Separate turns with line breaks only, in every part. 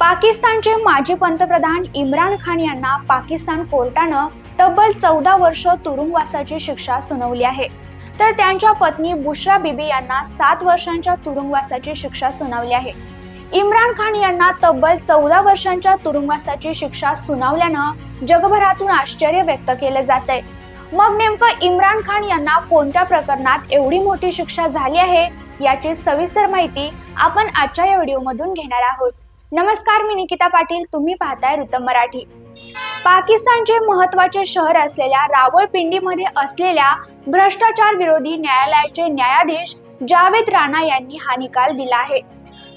पाकिस्तानचे माजी पंतप्रधान इम्रान खान यांना पाकिस्तान कोर्टानं तब्बल चौदा वर्ष तुरुंगवासाची शिक्षा सुनावली आहे. तर त्यांच्या पत्नी बुशरा बीबी यांना सात वर्षांच्या तुरुंगवासाची शिक्षा सुनावली आहे. इम्रान खान यांना तब्बल चौदा वर्षांच्या तुरुंगवासाची शिक्षा सुनावल्यानं जगभरातून आश्चर्य व्यक्त केलं जात आहे मग नेमकं इम्रान खान यांना कोणत्या प्रकरणात एवढी मोठी शिक्षा झाली आहे याची सविस्तर माहिती आपण आजच्या या व्हिडिओमधून घेणार आहोत. नमस्कार मी निकिता पाटील. तुम्ही पाहताय ऋतम मराठी. पाकिस्तानचे महत्त्वाचे शहर असलेल्या रावळपिंडीमध्ये असलेल्या भ्रष्टाचार विरोधी न्यायालयाचे न्यायाधीश जावेद राणा यांनी हा निकाल दिला आहे.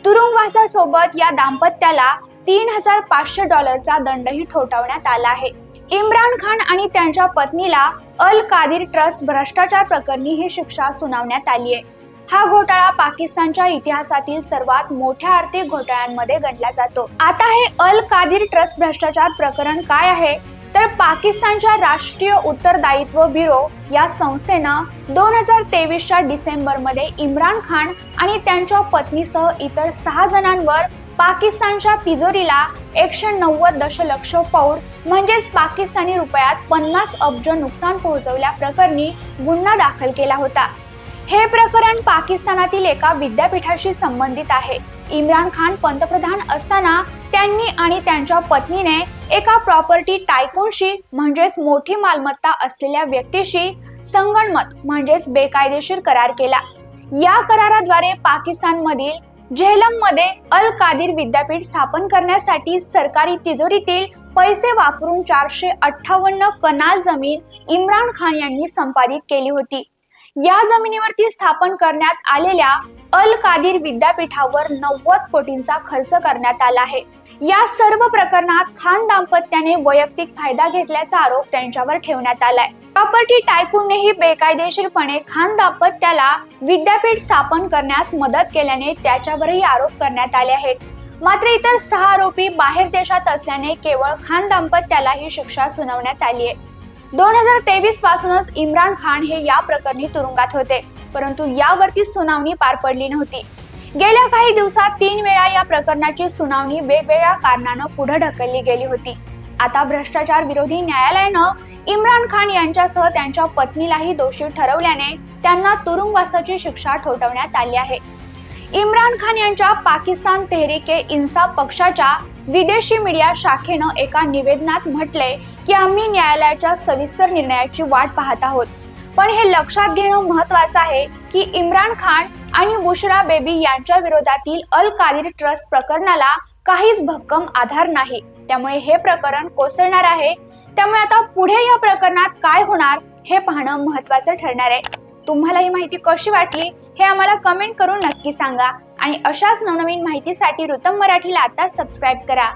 तुरुंगवासासोबत या दाम्पत्याला तीन हजार पाचशे डॉलरचा दंडही ठोठावण्यात आला आहे. इम्रान खान आणि त्यांच्या पत्नीला अल कादिर ट्रस्ट भ्रष्टाचार प्रकरणी ही शिक्षा सुनावण्यात आली आहे. हा घोटाळा पाकिस्तानच्या इतिहासातील सर्वात मोठ्या आर्थिक घोटाळ्यांमध्ये गणला जातो. आता हे अल कादिर ट्रस्ट भ्रष्टाचार प्रकरण काय आहे? तर पाकिस्तानच्या राष्ट्रीय उत्तरदायित्व ब्युरो या संस्थेनं दोन हजार तेवीसच्या डिसेंबरमध्ये इम्रान खान आणि त्यांच्या पत्नीसह इतर सहा जणांवर पाकिस्तानच्या तिजोरीला एकशे नव्वद दशलक्ष पौड म्हणजेच पाकिस्तानी रुपयात पन्नास अब्ज नुकसान पोहोचवल्या प्रकरणी गुन्हा दाखल केला होता. हे प्रकरण पाकिस्तानातील एका विद्यापीठाशी संबंधित आहे. इम्रान खान पंतप्रधान असताना त्यांनी आणि त्यांच्या पत्नीने एका प्रॉपर्टी टायकोनशी म्हणजेच मोठी मालमत्ता असलेल्या व्यक्तीशी संगणमत म्हणजेच बेकायदेशीर करार केला. या कराराद्वारे पाकिस्तानमधील झेलममध्ये अल कादिर विद्यापीठ स्थापन करण्यासाठी सरकारी तिजोरीतील पैसे वापरून चारशे अठ्ठावन्न कनाल जमीन इम्रान खान यांनी संपादित केली होती. या जमिनीवरती स्थापन करण्यात आलेल्या अल कादिर विद्यापीठावर नव्वद कोटींचा खर्च करण्यात आला आहे. या सर्व प्रकरणात खान दाम्पत्याने वैयक्तिक फायदा घेतल्याचा आरोप त्यांच्यावर ठेवण्यात आलाय. प्रॉपर्टी टायकूननेही बेकायदेशीरपणे खान दाम्पत्याला विद्यापीठ स्थापन करण्यास मदत केल्याने त्याच्यावरही आरोप करण्यात आले आहेत. मात्र इतर सहा आरोपी बाहेर देशात असल्याने केवळ खान दाम्पत्याला ही शिक्षा सुनावण्यात आली आहे. दोन हजार तेवीस पासूनच इम्रान खान हे या प्रकरणी तुरुंगात होते परंतु यावरती सुनावणी पार पडली नव्हती. गेल्या काही दिवसात तीन वेळा या प्रकरणाची सुनावणी वेगवेगळ्या कारणानं पुढे ढकलली गेली होती. आता भ्रष्टाचार विरोधी न्यायालयानं इम्रान खान यांच्यासह त्यांच्या पत्नीलाही दोषी ठरवल्याने त्यांना तुरुंगवासाची शिक्षा ठोठवण्यात आली आहे. इम्रान खान यांच्या पाकिस्तान तेहरीके इन्साफ पक्षाच्या विदेशी मीडिया शाखेनं एका निवेदनात म्हटले की आम्ही न्यायालयाच्या सविस्तर निर्णयाची वाट पाहत आहोत. पण हे लक्षात घेणं महत्वाचं आहे की इम्रान खान आणि बुशरा बेबी यांच्या विरोधातील अल कादिर ट्रस्ट प्रकरणाला काहीच भक्कम आधार नाही. त्यामुळे हे प्रकरण कोसळणार आहे. त्यामुळे आता पुढे या प्रकरणात काय होणार हे पाहणं महत्वाचं ठरणार आहे. तुम्हाला ही माहिती कशी वाटली हे आम्हाला कमेंट करून नक्की सांगा. आणि अशाच नवनवीन माहितीसाठी ऋतम मराठीला आता सबस्क्राईब करा.